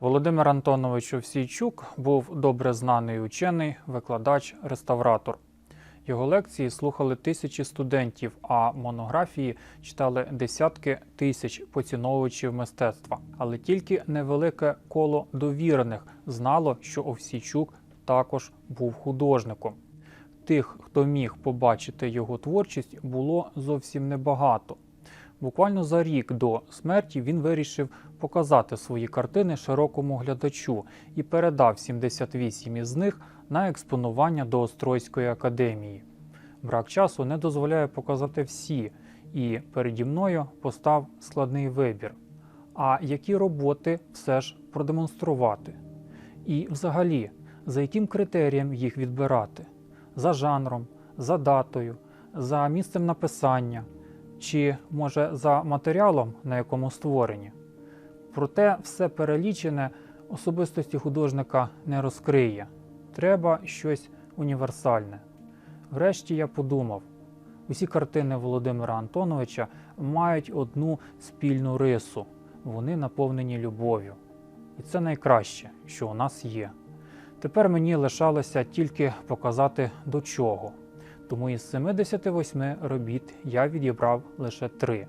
Володимир Антонович Овсійчук був добре знаний учений, викладач, реставратор. Його лекції слухали тисячі студентів, а монографії читали десятки тисяч поціновувачів мистецтва. Але тільки невелике коло довірених знало, що Овсійчук також був художником. Тих, хто міг побачити його творчість, було зовсім небагато. Буквально за рік до смерті він вирішив показати свої картини широкому глядачу і передав 78 із них на експонування до Острозької академії. Брак часу не дозволяє показати всі, і переді мною постав складний вибір. А які роботи все ж продемонструвати? І взагалі, за яким критерієм їх відбирати? За жанром, за датою, за місцем написання, чи може за матеріалом, на якому створені? Проте все перелічене особистості художника не розкриє. Треба щось універсальне. Врешті я подумав: усі картини Володимира Антоновича мають одну спільну рису вони наповнені любов'ю. І це найкраще, що у нас є. Тепер мені лишалося тільки показати до чого. Тому із 78 робіт я відібрав лише три.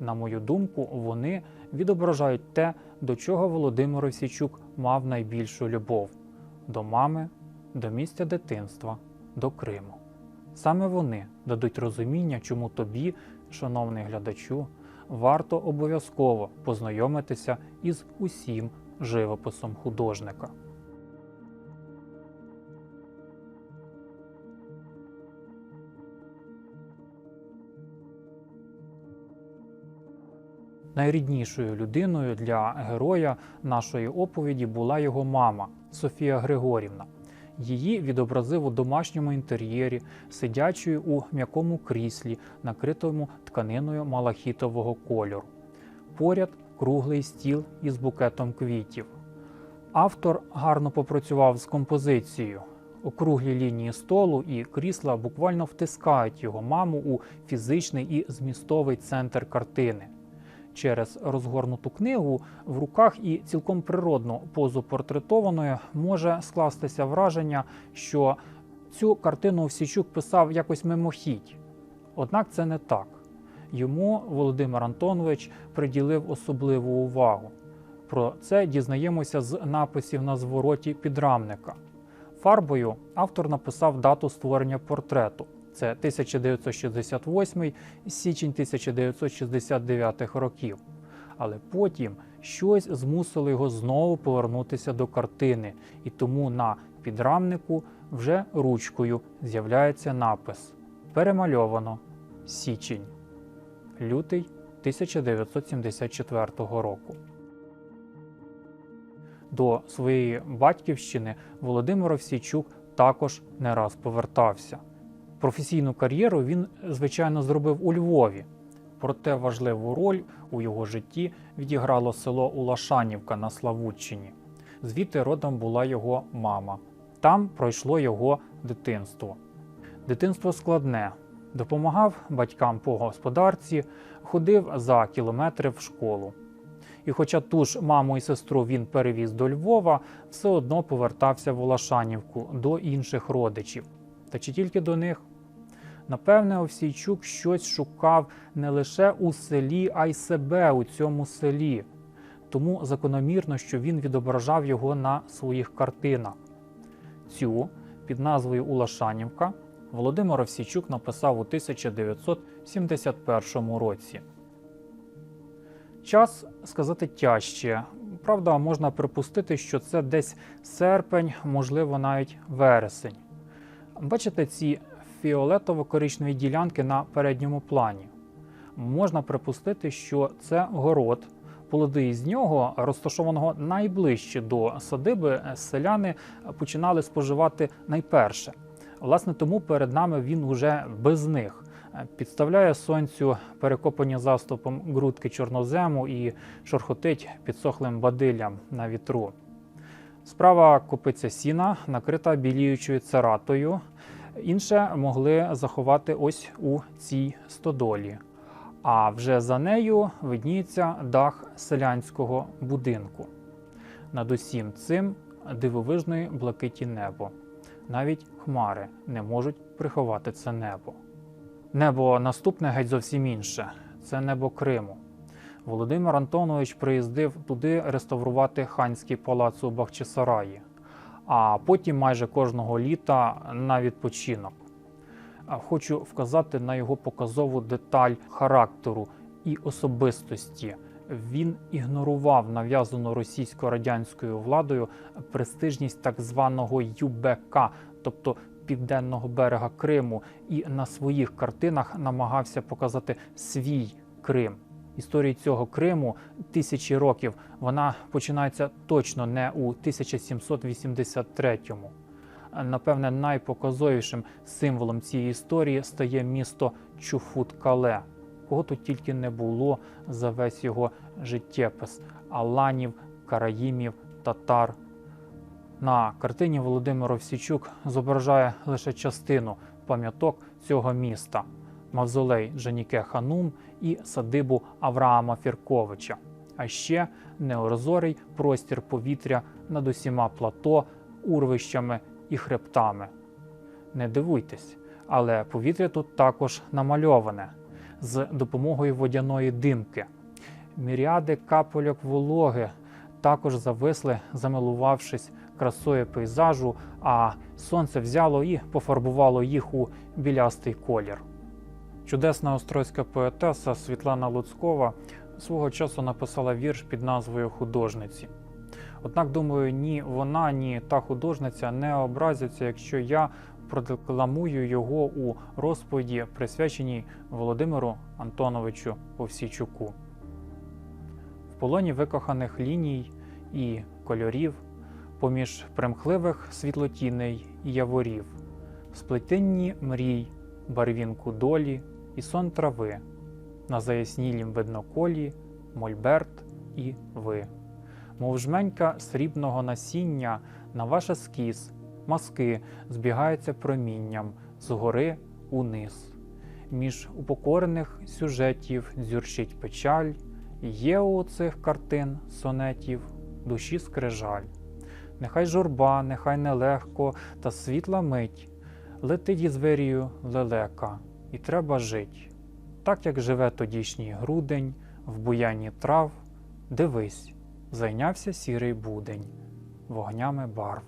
На мою думку, вони відображають те, до чого Володимир Осічук мав найбільшу любов до мами, до місця дитинства, до Криму. Саме вони дадуть розуміння, чому тобі, шановний глядачу, варто обов'язково познайомитися із усім живописом художника. Найріднішою людиною для героя нашої оповіді була його мама Софія Григорівна. Її відобразив у домашньому інтер'єрі, сидячою у м'якому кріслі, накритому тканиною малахітового кольору. Поряд круглий стіл із букетом квітів. Автор гарно попрацював з композицією. Округлі лінії столу і крісла буквально втискають його маму у фізичний і змістовий центр картини. Через розгорнуту книгу в руках і цілком природну позу портретованої може скластися враження, що цю картину Овсійчук писав якось мимохідь. Однак це не так. Йому Володимир Антонович приділив особливу увагу. Про це дізнаємося з написів на звороті підрамника. Фарбою автор написав дату створення портрету. Це 1968 січень 1969 років. Але потім щось змусило його знову повернутися до картини, і тому на підрамнику вже ручкою з'являється напис Перемальовано січень, лютий 1974 року. До своєї батьківщини Володимир Овсійчук також не раз повертався. Професійну кар'єру він, звичайно, зробив у Львові, проте важливу роль у його житті відіграло село Улашанівка на Славутчині. Звідти родом була його мама. Там пройшло його дитинство. Дитинство складне. Допомагав батькам по господарці, ходив за кілометри в школу. І хоча ту ж маму і сестру він перевіз до Львова, все одно повертався в Улашанівку до інших родичів. Та чи тільки до них? Напевне, Овсійчук щось шукав не лише у селі, а й себе у цьому селі. Тому закономірно, що він відображав його на своїх картинах. Цю під назвою Улашанівка Володимир Овсійчук написав у 1971 році. Час сказати тяжче. Правда, можна припустити, що це десь серпень, можливо, навіть вересень. Бачите ці фіолетово-коричневі ділянки на передньому плані. Можна припустити, що це город. Плоди із нього, розташованого найближче до садиби, селяни починали споживати найперше. Власне, тому перед нами він уже без них. Підставляє сонцю перекопані заступом грудки чорнозему і шорхотить підсохлим бадиллям на вітру. Справа копиця сіна, накрита біліючою цератою. Інше могли заховати ось у цій стодолі. А вже за нею видніється дах селянського будинку. над усім цим дивовижної блакиті небо. Навіть хмари не можуть приховати це небо. Небо наступне геть зовсім інше це небо Криму. Володимир Антонович приїздив туди реставрувати ханський палац у Бахчисараї, а потім майже кожного літа на відпочинок. Хочу вказати на його показову деталь характеру і особистості. Він ігнорував нав'язану російсько-радянською владою престижність так званого ЮБК, тобто південного берега Криму, і на своїх картинах намагався показати свій Крим. Історії цього Криму тисячі років вона починається точно не у 1783-му. Напевне, найпоказовішим символом цієї історії стає місто Чуфут-Кале. Кого тут тільки не було за весь його життєпис аланів, караїмів, татар. На картині Володимир Овсійчук зображає лише частину пам'яток цього міста мавзолей Джаніке Ханум і садибу Авраама Фірковича, а ще неозорий простір повітря над усіма плато, урвищами і хребтами. Не дивуйтесь, але повітря тут також намальоване з допомогою водяної димки. Міріади капельок вологи також зависли, замилувавшись красою пейзажу, а сонце взяло і пофарбувало їх у білястий колір. Чудесна острозька поетеса Світлана Луцкова свого часу написала вірш під назвою Художниці. Однак, думаю, ні вона, ні та художниця не образяться, якщо я продекламую його у розповіді, присвяченій Володимиру Антоновичу Овсійчуку. В полоні викоханих ліній і кольорів, поміж примхливих світлотіней і яворів, в сплетенні мрій, барвінку долі і сон трави, на заяснілім видноколі, мольберт і ви. Мов жменька срібного насіння на ваш ескіз, маски збігаються промінням згори униз. Між упокорених сюжетів дзюрчить печаль, є у цих картин сонетів душі скрижаль. Нехай журба, нехай нелегко, та світла мить летить із вирію лелека, і треба жить. Так як живе тодішній грудень, в буянні трав, дивись, зайнявся сірий будень вогнями барв.